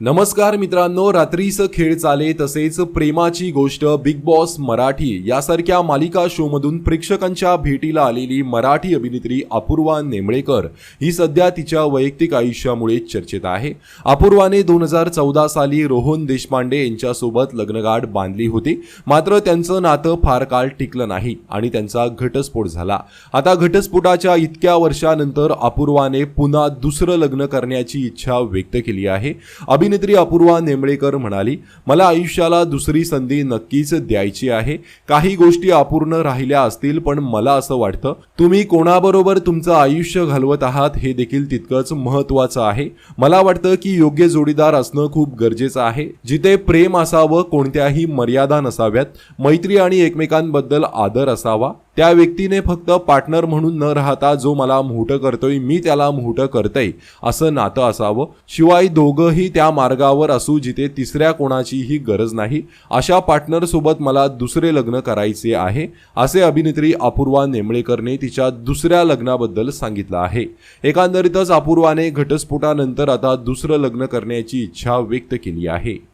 नमस्कार मित्रांनो रात्रीचं खेळ चाले तसेच प्रेमाची गोष्ट बिग बॉस मराठी यासारख्या मालिका शोमधून प्रेक्षकांच्या भेटीला आलेली मराठी अभिनेत्री अपूर्वा नेमळेकर ही सध्या तिच्या वैयक्तिक आयुष्यामुळे चर्चेत आहे. अपूर्वाने दोन हजार चौदा साली रोहन देशपांडे यांच्यासोबत लग्नगाठ बांधली होती. मात्र त्यांचं नातं फार काळ टिकलं नाही आणि त्यांचा घटस्फोट झाला. आता घटस्फोटाच्या इतक्या वर्षानंतर अपूर्वाने पुन्हा दुसरं लग्न करण्याची इच्छा व्यक्त केली आहे. अभिनेत्री अपूर्वा नेमळेकर म्हणाली मला आयुष्याला दुसरी संधी नक्कीच द्यायची आहे. काही गोष्टी अपूर्ण राहिल्या असतील पण मला असं वाटतं तुम्ही कोणाबरोबर तुमचं आयुष्य घालवत आहात हे देखील तितकंच महत्वाचं आहे. मला वाटतं की योग्य जोडीदार असणं खूप गरजेचं आहे. जिथे प्रेम असावं कोणत्याही मर्यादा नसाव्यात. मैत्री आणि एकमेकांबद्दल आदर असावा. त्या व्यक्तीने फक्त पार्टनर म्हणून न राहता जो मला मोठं करतोय मी त्याला मोठं करतय असं नातं असावं. शिवाय दोघंही त्या मार्गावर असू जिथे तिसऱ्या कोणाचीही गरज नाही अशा पार्टनर सोबत मला दुसरे लग्न करायचे आहे असे अभिनेत्री अपूर्वा नेमळेकरने तिच्या दुसऱ्या लग्नाबद्दल सांगितलं आहे. एकंदरीतच अपूर्वाने घटस्फोटानंतर आता दुसरं लग्न करण्याची इच्छा व्यक्त केली आहे.